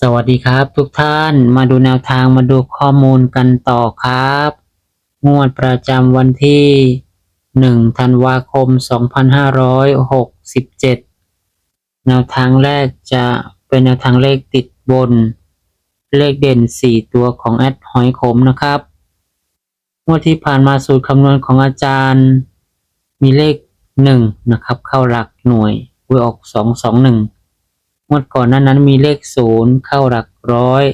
สวัสดีครับ ทุกท่านมาดูแนวทางมาดูข้อมูลกันต่อครับ งวดประจำวันที่1ธันวาคม 2567 แนวทางแรกจะเป็นแนวทางเลขติดบน เลขเด่น 4 ตัวของแอดหอยขมนะครับงวดที่ผ่านมาสูตรคำนวณของอาจารย์ มีเลข 1 นะครับ เข้าหลักหน่วยวยออก 221 งวดก่อนนั้นนั้นมีเลขศูนย์เข้าหลักร้อย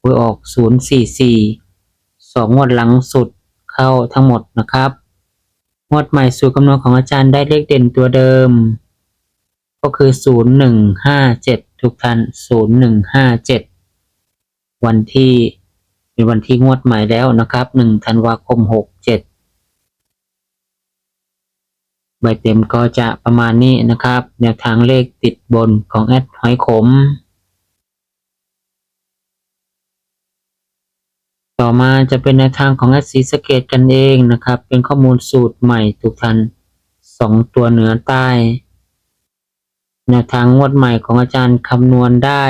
หวยออกศูนย์สี่สี่สองงวดหลังสุดเข้าทั้งหมดนะครับ งวดใหม่สูตรคำนวณของอาจารย์ได้เลขเด่นตัวเดิม ก็คือศูนย์หนึ่งห้าเจ็ดทุกท่านศูนย์หนึ่งห้าเจ็ดวันที่เป็นวันที่งวดใหม่แล้วนะครับหนึ่งธันวาคมหกเจ็ด ใบเต็มก็จะประมาณนี้นะครับ แนวทางเลขติดบนของแอดหอยขม ต่อมาจะเป็นแนวทางของแอดสีสเกตกันเองนะครับ เป็นข้อมูลสูตรใหม่ทุกท่านสองตัวเหนือใต้ แนวทางงวดใหม่ของอาจารย์คำนวณได้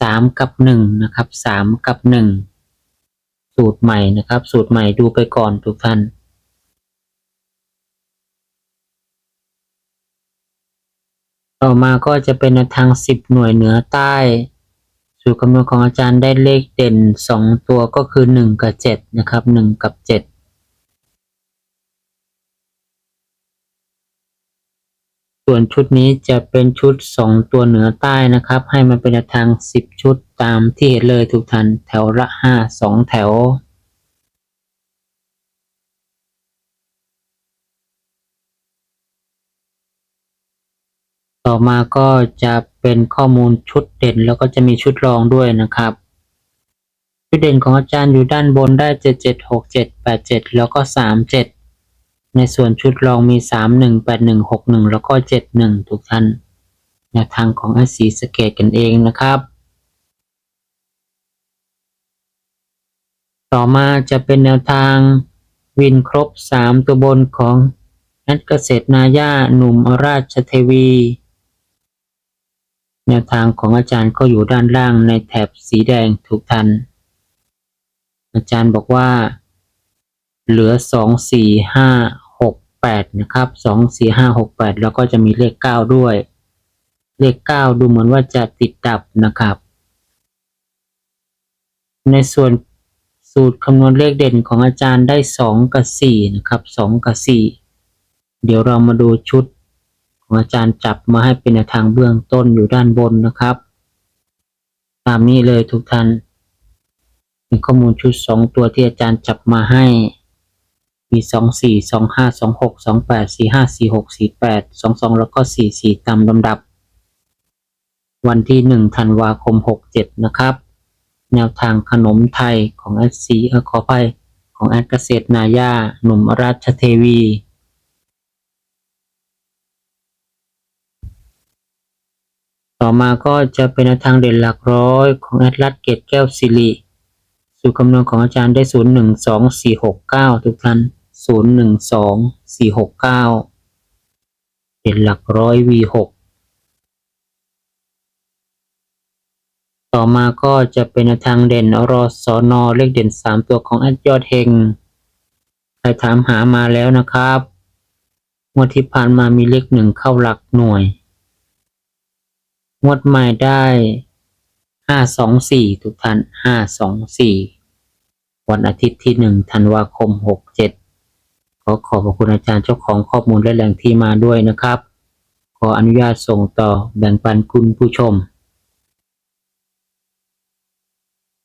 สามกับหนึ่งนะครับสามกับหนึ่งสูตรใหม่นะครับ สูตรใหม่ดูไปก่อนทุกท่าน ต่อมาก็จะเป็นแนวทาง 10 หน่วยเหนือใต้ สูตรคำนวณของอาจารย์ได้เลขเด่น 2 ตัวก็คือ 1 กับ 7 นะครับ 1 กับ 7ส่วนชุดนี้จะเป็นชุด 2 ตัวเหนือใต้นะครับ ให้มันเป็นทาง 10 ชุดตามที่เห็นเลยทุกท่านแถวละ 5 2 แถว ต่อมาก็จะเป็นข้อมูลชุดเด่นแล้วก็จะมีชุดรองด้วยนะครับ ชุดเด่นของอาจารย์อยู่ด้านบนได้ 7 7 6 7 8 7 แล้วก็ 3 7 ในส่วนชุดรองมี 3 1 8 1 6 1 แล้วก็ 7 1 ทุกท่านแนวทางของอาศีสเกตกันเองนะครับ ต่อมาจะเป็นแนวทางวินครบ 3 ตัวบนของนัดเกษตรนาย่าหนุ่มราชเทวี แนวทางของอาจารย์ก็อยู่ด้านล่างในแถบสีแดงทุกท่านอาจารย์บอกว่า เหลือสองสี่ห้าหกแปดนะครับสองสี่ห้าหกแปดแล้วก็จะมีเลขเก้าด้วย เลขเก้าดูเหมือนว่าจะติดดับนะครับ ในส่วนสูตรคำนวณเลขเด่นของอาจารย์ได้สองกับสี่นะครับสองกับสี่เดี๋ยวเรามาดูชุด ของอาจารย์จับมาให้เป็นแนวทางเบื้องต้นอยู่ด้านบนนะครับ ตามนี้เลยทุกท่านมีข้อมูลชุดสองตัวที่อาจารย์จับมาให้ มีสองสี่สองห้าสองหกสองแปดสี่ห้าสี่หกสี่แปดสองสองแล้วก็สี่สี่ตามลำดับ วันที่หนึ่งธันวาคมหกเจ็ดนะครับ แนวทางขนมไทยของแอดซีเออขอไปของแอดเกษตรนาย่าหนุ่มราชเทวี ต่อมาก็จะเป็นแนวทางเด่นหลักร้อยของแอดลัดเกตแก้วสิริสูตรคำนวณของอาจารย์ได้ศูนย์หนึ่งสองสี่หกเก้าทุกท่านศูนย์หนึ่งสองสี่หกเก้าเด่นหลักร้อย V หกต่อมาก็จะเป็นแนวทางเด่นรอสอนอเลขเด่นสามตัวของแอดยอดเฮงใครถามหามาแล้วนะครับงวดที่ผ่านมามีเลขหนึ่งเข้าหลักหน่วย งวดใหม่ได้ห้าสองสี่ทุกท่านห้าสองสี่วันอาทิตย์ที่หนึ่งธันวาคมหกเจ็ดขอขอบคุณอาจารย์เจ้าของข้อมูลและแหล่งที่มาด้วยนะครับ ขออนุญาตส่งต่อแบ่งปันคุณผู้ชม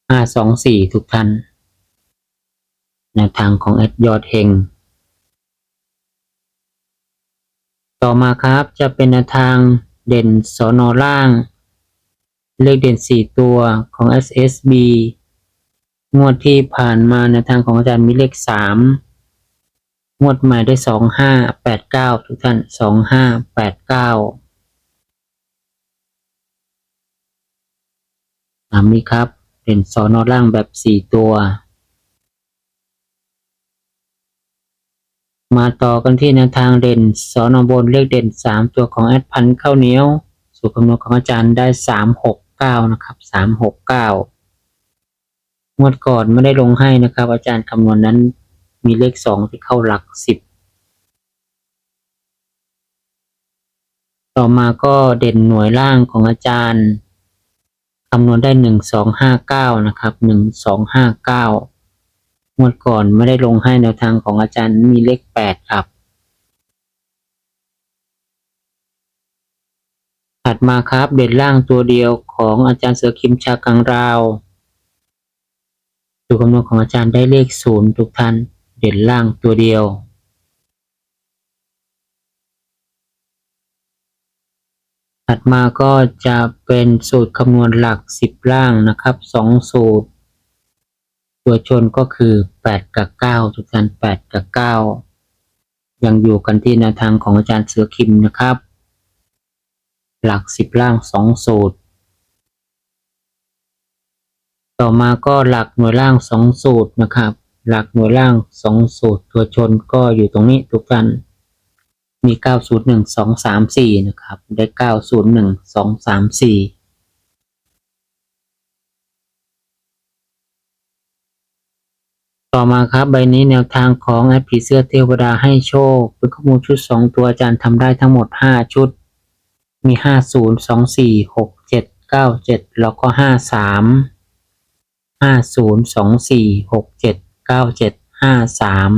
ห้าสองสี่ทุกท่านแนวทางของแอดยอดเฮงต่อมาครับจะเป็นแนวทาง เด่นสอนอล่าง เลขเด่น 4 ตัวของ SSB งวดที่ผ่านมาในทางของอาจารย์มีเลข 3 งวดใหม่ได้ 2589 ทุกท่าน 2589ตามนี้ครับเด่นสอนอล่างแบบ 4 ตัว มาต่อกันที่แนวทางเด่นสอนอบนเลขเด่น 3 ตัวของแอดพันข้าวเหนียว สูตรคำนวณของอาจารย์ได้ 369 นะครับ 369 งวดก่อนไม่ได้ลงให้นะครับ อาจารย์คำนวณนั้นมีเลข 2 ที่เข้าหลัก 10 ต่อมาก็เด่นหน่วยล่างของอาจารย์คำนวณได้ 1259 นะครับ 1259 งวดก่อนไม่ได้ลงให้แนวทางของอาจารย์มีเลข8ครับ ถัดมาครับเด่นล่างตัวเดียวของอาจารย์เสือคิมชากังราวสูตรคำนวณของอาจารย์ได้เลขศูนย์ทุกท่านเด่นล่างตัวเดียวถัดมาก็จะเป็นสูตรคำนวณหลักสิบล่างนะครับสองสูตร ตัวชนก็คือ 8 กับ 9 ทุกท่าน8 กับ 9 ยังอยู่กันที่แนวทางของอาจารย์เสือคิมนะครับ หลัก 10 ล่าง 2 สูตร ต่อมาก็หลักหน่วยล่าง 2 สูตรนะครับ หลักหน่วยล่าง 2 สูตร ตัวชนก็อยู่ตรงนี้ทุกท่านมี 901 234 นะครับ ได้ 901 234 ต่อมาครับใบนี้แนวทางของแอปผีเสื้อเทวดาให้โชค เป็นข้อมูลชุด 2 ตัวอาจารย์ทำได้ทั้งหมด 5 ชุด มี 5 0 2 4 6 7 9 7 แล้วก็ 5 3 5 0 2 4 6 7 9 7 5 3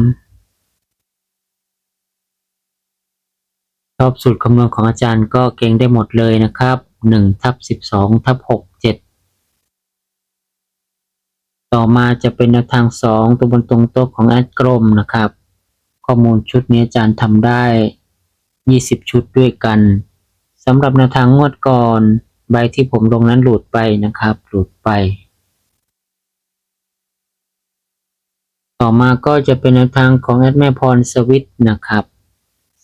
ชอบสูตรคำนวณของอาจารย์ก็เก่งได้หมดเลยนะครับ 1 ทับ 12 ทับ 6 ต่อมาจะเป็นแนวทางสองตัวบนตรงโต๊ะของแอดกรมนะครับ ข้อมูลชุดนี้อาจารย์ทำได้ยี่สิบชุดด้วยกันสำหรับแนวทางงวดก่อนใบที่ผมลงนั้นหลุดไปนะครับ หลุดไป ต่อมาก็จะเป็นแนวทางของแอดแม่พรสวิตนะครับ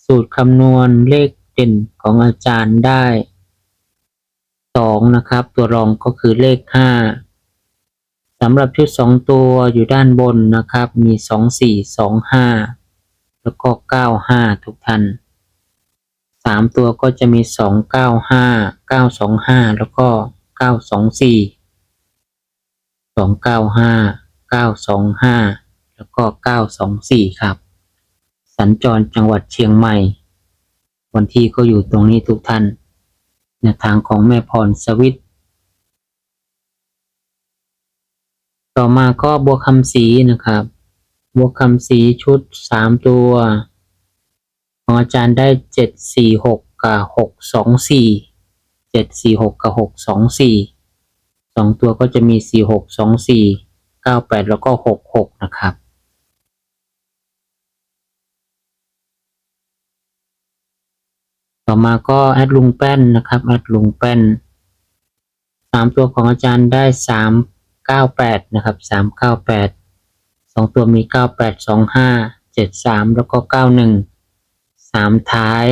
สูตรคำนวณเลขเด่นของอาจารย์ได้สองนะครับ ตัวรองก็คือเลขห้าำหรับชุดสองตัวอยู่ด้านบนนะครับ มีสองสี่สองห้าแล้วก็เก้าห้าทุกท่านสามตัวก็จะมีสองเก้าห้าเก้าสองห้าแล้วก็เก้าสองสี่สองเก้าห้าเก้าสองห้าแล้วก็เก้าสองสี่ครับ สัญจรจังหวัดเชียงใหม่ วันที่ก็อยู่ตรงนี้ทุกท่านในทางของแม่พรสวิต ต่อมาก็บัวคำศรีนะครับบัวคำศรีชุดสามตัวของอาจารย์ได้เจ็ดสี่หกกับหกสองสี่เจ็ดสี่หกกับหกสองสี่สองตัวก็จะมีสี่หกสองสี่เก้าแปดแล้วก็หกหกนะครับต่อมาก็แอดลุงแป้นนะครับแอดลุงแป้นสามตัวของอาจารย์ได้สาม 98 นะครับ 398 2 ตัวมี 98 25 73 แล้วก็ 91 3 ท้าย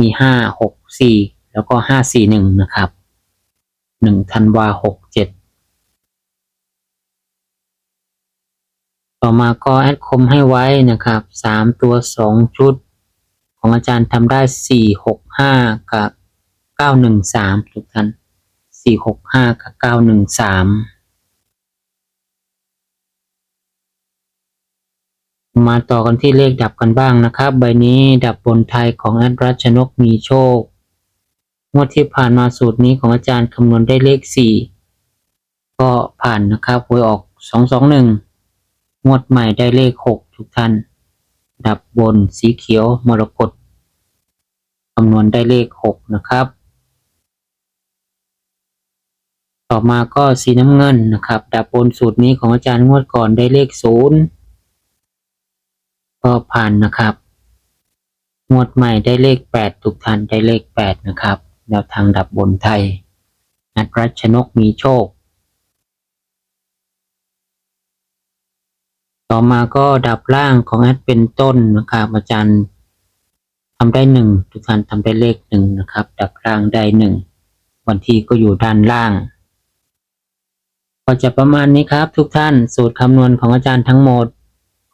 มี 5 6 4 แล้วก็ 541 นะครับ 1 ธันวา 67 ต่อมาก็แอดคมให้ไว้นะครับ 3 ตัว 2 ชุด ของอาจารย์ทำได้ 465 กับ 913 ทุกท่าน465 กับ 913 มาต่อกันที่เลขดับกันบ้างนะครับ ใบนี้ดับบนไทยของแอดรัชนกมีโชคงวดที่ผ่านมาสูตรนี้ของอาจารย์คำนวณได้เลขสี่ก็ผ่านนะครับหวยออกสองสองหนึ่งงวดใหม่ได้เลขหกทุกท่าน ดับบนสีเขียวมรกตคำนวณได้เลขหกนะครับ ต่อมาก็สีน้ำเงินนะครับ ดับบนสูตรนี้ของอาจารย์งวดก่อนได้เลขศูนย์ ก็ผ่านนะครับ งวดใหม่ได้เลขแปดทุกท่านได้เลขแปดนะครับแนวทางดับบนไทย นัดรัชนกมีโชค ต่อมาก็ดับล่างของแอดเป็นต้นนะครับอาจารย์ทำได้หนึ่งทุกท่านทำได้เลขหนึ่งนะครับ ดับล่างได้หนึ่งวันที่ก็อยู่ด้านล่างก็จะประมาณนี้ครับทุกท่านสูตรคำนวณของอาจารย์ทั้งหมด